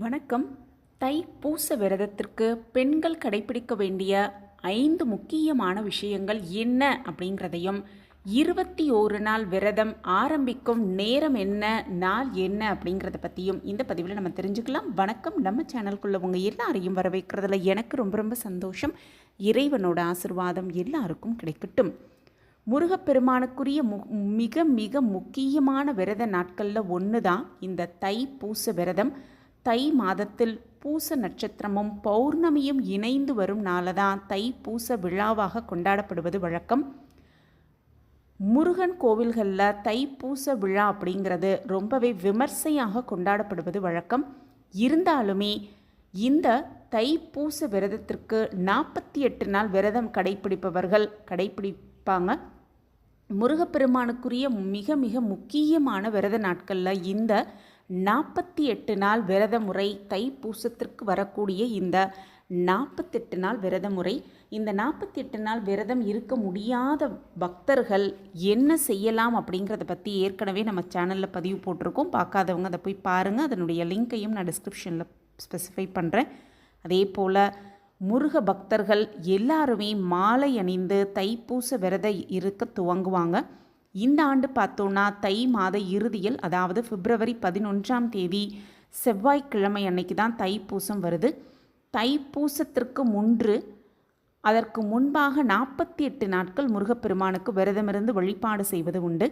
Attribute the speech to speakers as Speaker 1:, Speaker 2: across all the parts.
Speaker 1: வணக்கம். தை பூச விரதத்திற்கு பெண்கள் கடைபிடிக்க வேண்டிய ஐந்து முக்கியமான விஷயங்கள் என்ன அப்படிங்கிறதையும் இருபத்தி ஓரு நாள் விரதம் ஆரம்பிக்கும் நேரம் என்ன நாள் என்ன அப்படிங்கிறத பற்றியும் இந்த பதிவில் நம்ம தெரிஞ்சுக்கலாம். வணக்கம். நம்ம சேனல்குள்ளே உங்கள் எல்லாரையும் வரவேற்கிறதுல எனக்கு ரொம்ப ரொம்ப சந்தோஷம். இறைவனோட ஆசிர்வாதம் எல்லாருக்கும் கிடைக்கட்டும். முருகப்பெருமானுக்குரிய மு மிக மிக முக்கியமான விரத நாட்களில் ஒன்று தான் இந்த தை பூச விரதம். தை மாதத்தில் பூச நட்சத்திரமும் பௌர்ணமியும் இணைந்து வரும் நாளதான் தை பூச விழாவாக கொண்டாடப்படுவது வழக்கம். முருகன் கோவில்களில் தைப்பூச விழா அப்படிங்கிறது ரொம்பவே விமர்சையாக கொண்டாடப்படுவது வழக்கம். இருந்தாலுமே இந்த தைப்பூச விரதத்திற்கு நாற்பத்தி எட்டு நாள் விரதம் கடைப்பிடிப்பவர்கள் கடைப்பிடிப்பாங்க. முருகப்பெருமானுக்குரிய மிக மிக முக்கியமான விரத நாட்களில் இந்த நாற்பத்தி எட்டு நாள் விரத முறை தைப்பூசத்திற்கு வரக்கூடிய இந்த நாற்பத்தெட்டு நாள் விரத முறை இந்த நாற்பத்தி எட்டு நாள் விரதம் இருக்க முடியாத பக்தர்கள் என்ன செய்யலாம் அப்படிங்கிறத பற்றி ஏற்கனவே நம்ம சேனலில் பதிவு போட்டிருக்கோம். பார்க்காதவங்க அதை போய் பாருங்கள் அதனுடைய லிங்க்கையும் நான் டிஸ்கிரிப்ஷனில் ஸ்பெசிஃபை பண்ணுறேன் அதே போல் முருக பக்தர்கள் எல்லாருமே மாலை அணிந்து தைப்பூச விரத இருக்க துவங்குவாங்க. இந்த ஆண்டு பார்த்தோன்னா தை மாத இறுதியில் அதாவது பிப்ரவரி பதினொன்றாம் தேதி செவ்வாய்க்கிழமை அன்னைக்கு தான் தைப்பூசம் வருது. தைப்பூசத்திற்கு முன்று அதற்கு முன்பாக நாற்பத்தி எட்டு நாட்கள் முருகப்பெருமானுக்கு விரதமிருந்து வழிபாடு செய்வது உண்டு.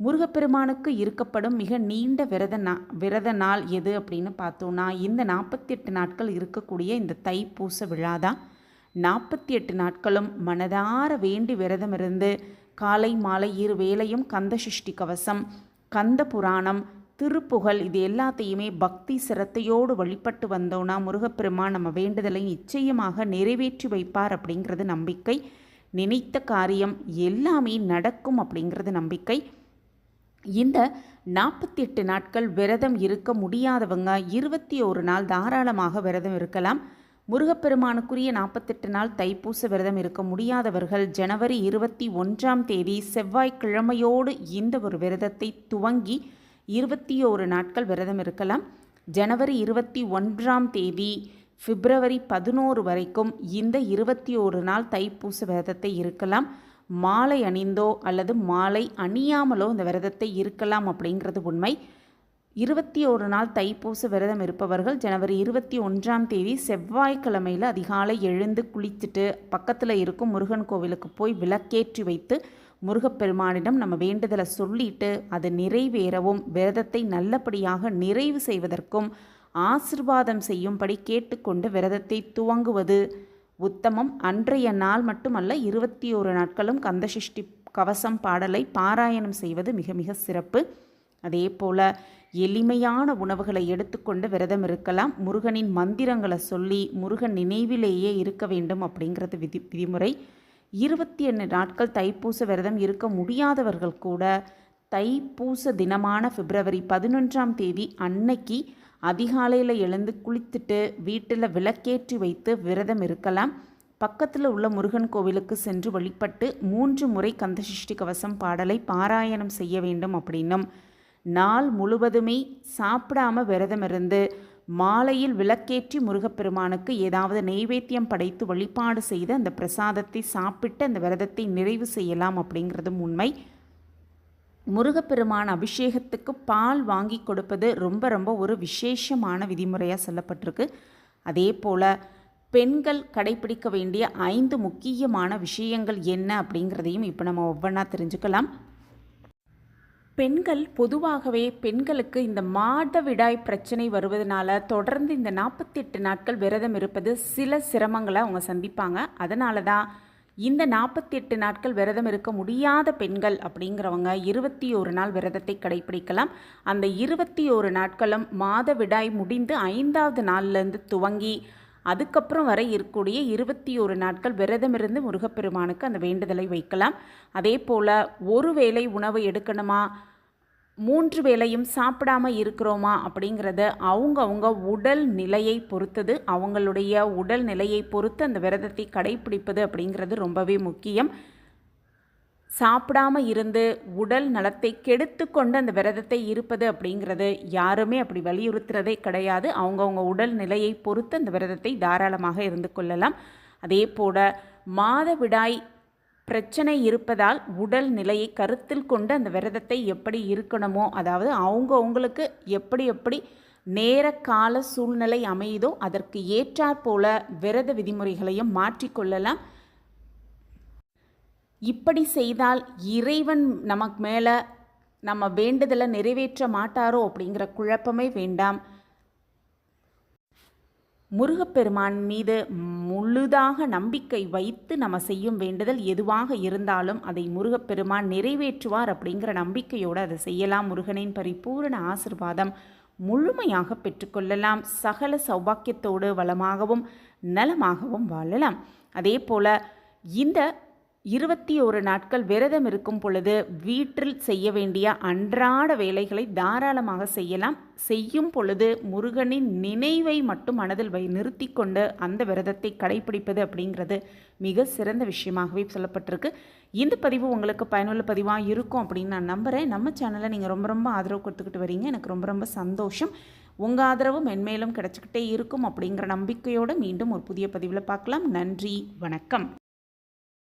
Speaker 1: முருகப்பெருமானுக்கு இருக்கப்படும் மிக நீண்ட விரத நா விரத நாள் எது அப்படின்னு பார்த்தோன்னா இந்த நாற்பத்தி எட்டு நாட்கள் இருக்கக்கூடிய இந்த தைப்பூச விழா தான் நாற்பத்தி எட்டு நாட்களும் மனதார வேண்டி விரதமிருந்து காலை மாலை இரு வேளையும் கந்த சஷ்டி கவசம் கந்த புராணம் திருப்புகழ் இது எல்லாத்தையுமே பக்தி சிரத்தையோடு வழிபட்டு வந்தோன்னா முருகப்பெருமான் நம்ம வேண்டுதலை நிச்சயமாக நிறைவேற்றி வைப்பார் அப்படிங்கிறது நம்பிக்கை. நினைத்த காரியம் எல்லாமே நடக்கும் அப்படிங்கிறது நம்பிக்கை. இந்த நாற்பத்தி எட்டு நாட்கள் விரதம் இருக்க முடியாதவங்க இருபத்தி ஒரு நாள் தாராளமாக விரதம் இருக்கலாம். முருகப்பெருமானுக்குரிய நாற்பத்தெட்டு நாள் தைப்பூச விரதம் இருக்க முடியாதவர்கள் ஜனவரி இருபத்தி ஒன்றாம் தேதி செவ்வாய்க்கிழமையோடு இந்த ஒரு விரதத்தை துவங்கி இருபத்தி ஓரு நாட்கள் விரதம் இருக்கலாம். ஜனவரி இருபத்தி ஒன்றாம் தேதி பிப்ரவரி பதினோரு வரைக்கும் இந்த இருபத்தி ஓரு நாள் தைப்பூச விரதத்தை இருக்கலாம். மாலை அணிந்தோ அல்லது மாலை அணியாமலோ இந்த விரதத்தை இருக்கலாம் அப்படிங்கிறது உண்மை. இருபத்தி ஒரு நாள் தைப்பூச விரதம் இருப்பவர்கள் ஜனவரி இருபத்தி ஒன்றாம் தேதி செவ்வாய்க்கிழமையில் அதிகாலை எழுந்து குளிச்சுட்டு பக்கத்தில் இருக்கும் முருகன் கோவிலுக்கு போய் விளக்கேற்றி வைத்து முருகப்பெருமானிடம் நம்ம வேண்டுதலை சொல்லிட்டு அது நிறைவேறவும் விரதத்தை நல்லபடியாக நிறைவு செய்வதற்கும் ஆசிர்வாதம் செய்யும்படி கேட்டுக்கொண்டு விரதத்தை துவங்குவது உத்தமம். அன்றைய நாள் மட்டுமல்ல இருபத்தி ஒரு நாட்களும் கந்தசஷ்டி கவசம் பாடலை பாராயணம் செய்வது மிக மிக சிறப்பு. அதே போல் எளிமையான உணவுகளை எடுத்துக்கொண்டு விரதம் இருக்கலாம். முருகனின் மந்திரங்களை சொல்லி முருகன் நினைவிலேயே இருக்க வேண்டும் அப்படிங்கிறது விதி விதிமுறை. இருபத்தி எண்ணு நாட்கள் தைப்பூச விரதம் இருக்க முடியாதவர்கள் கூட தைப்பூச தினமான பிப்ரவரி பதினொன்றாம் தேதி அன்னைக்கு அதிகாலையில் எழுந்து குளித்துட்டு வீட்டில் விளக்கேற்றி வைத்து விரதம் இருக்கலாம். பக்கத்தில் உள்ள முருகன் கோவிலுக்கு சென்று வழிபட்டு மூன்று முறை கந்தசஷ்டி கவசம் பாடலை பாராயணம் செய்ய வேண்டும் அப்படின்னும் நாள் முழுவதுமே சாப்பிடாம விரதம் இருந்து மாலையில் விளக்கேற்றி முருகப்பெருமானுக்கு ஏதாவது நெய்வேத்தியம் படைத்து வழிபாடு செய்து அந்த பிரசாதத்தை சாப்பிட்டு அந்த விரதத்தை நிறைவு செய்யலாம் அப்படிங்கிறதும் உண்மை. முருகப்பெருமான் அபிஷேகத்துக்கு பால் வாங்கி கொடுப்பது ரொம்ப ரொம்ப ஒரு விசேஷமான விதிமுறையாக சொல்லப்பட்டிருக்கு. அதே போல் பெண்கள் கடைபிடிக்க வேண்டிய ஐந்து முக்கியமான விஷயங்கள் என்ன அப்படிங்கிறதையும் இப்போ நம்ம ஒவ்வொன்றா தெரிஞ்சுக்கலாம். பெண்கள் பொதுவாகவே பெண்களுக்கு இந்த மாதவிடாய் பிரச்சனை வருவதனால தொடர்ந்து இந்த நாற்பத்தி எட்டு நாட்கள் விரதம் இருப்பது சில சிரமங்களை அவங்க சந்திப்பாங்க. அதனால தான் இந்த நாற்பத்தி எட்டு நாட்கள் விரதம் இருக்க முடியாத பெண்கள் அப்படிங்கிறவங்க இருபத்தி ஒரு நாள் விரதத்தை கடைபிடிக்கலாம் அந்த இருபத்தி ஒரு நாட்களும் மாதவிடாய் முடிந்து ஐந்தாவது நாள்லேருந்து துவங்கி அதுக்கப்புறம் வரை இருக்கக்கூடிய இருபத்தி ஒரு நாட்கள் விரதமிருந்து முருகப்பெருமானுக்கு அந்த வேண்டுதலை வைக்கலாம். அதே போல் ஒரு வேளை உணவு எடுக்கணுமா? மூன்று வேளையும் சாப்பிடாம இருக்கிறோமா? அப்படிங்கிறத அவங்க அவங்க உடல் நிலையை பொறுத்தது. அவங்களுடைய உடல் நிலையை பொறுத்து அந்த விரதத்தை கடைபிடிப்பது அப்படிங்கிறது ரொம்பவே முக்கியம். சாப்பிடாம இருந்து உடல் நலத்தை கெடுத்து கொண்டு அந்த விரதத்தை இருப்பது அப்படிங்கிறது யாருமே அப்படி வலியுறுத்துறதே கிடையாது. அவங்கவுங்க உடல் நிலையை பொறுத்து அந்த விரதத்தை தாராளமாக இருந்து கொள்ளலாம். அதே போல மாதவிடாய் பிரச்சனை இருப்பதால் உடல் நிலையை கருத்தில் கொண்டு அந்த விரதத்தை எப்படி இருக்கணுமோ அதாவது அவங்கவுங்களுக்கு எப்படி எப்படி நேர கால சூழ்நிலை அமையுதோ அதற்கு ஏற்றாற்போல விரத விதிமுறைகளையும் மாற்றிக்கொள்ளலாம் இப்படி செய்தால் இறைவன் நமக்கு மேலே நம்ம வேண்டுதலை நிறைவேற்ற மாட்டாரோ அப்படிங்கிற குழப்பமே வேண்டாம். முருகப்பெருமான் மீது முழுதாக நம்பிக்கை வைத்து நம்ம செய்யும் வேண்டுதல் எதுவாக இருந்தாலும் அதை முருகப்பெருமான் நிறைவேற்றுவார் அப்படிங்கிற நம்பிக்கையோடு அதை செய்யலாம். முருகனின் பரிபூரண ஆசிர்வாதம் முழுமையாக பெற்றுக்கொள்ளலாம் சகல சௌபாக்கியத்தோடு வளமாகவும் நலமாகவும் வாழலாம். அதே போல் இந்த இருபத்தி ஒரு நாட்கள் விரதம் இருக்கும் பொழுது வீட்டில் செய்ய வேண்டிய அன்றாட வேலைகளை தாராளமாக செய்யலாம். செய்யும் பொழுது முருகனின் நினைவை மட்டும் மனதில் வை நிறுத்தி கொண்டு அந்த விரதத்தை கடைபிடிப்பது அப்படிங்கிறது மிக சிறந்த விஷயமாகவே சொல்லப்பட்டிருக்கு. இந்த பதிவு உங்களுக்கு பயனுள்ள பதிவாக இருக்கும் அப்படின்னு நான் நம்புகிறேன் நம்ம சேனலை நீங்கள் ரொம்ப ரொம்ப ஆதரவு கொடுத்துக்கிட்டு வரீங்க. எனக்கு ரொம்ப ரொம்ப சந்தோஷம். உங்கள் ஆதரவு மென்மேலும் கிடச்சிக்கிட்டே இருக்கும் அப்படிங்கிற நம்பிக்கையோடு மீண்டும் ஒரு புதிய பதிவில் பார்க்கலாம். நன்றி. வணக்கம்.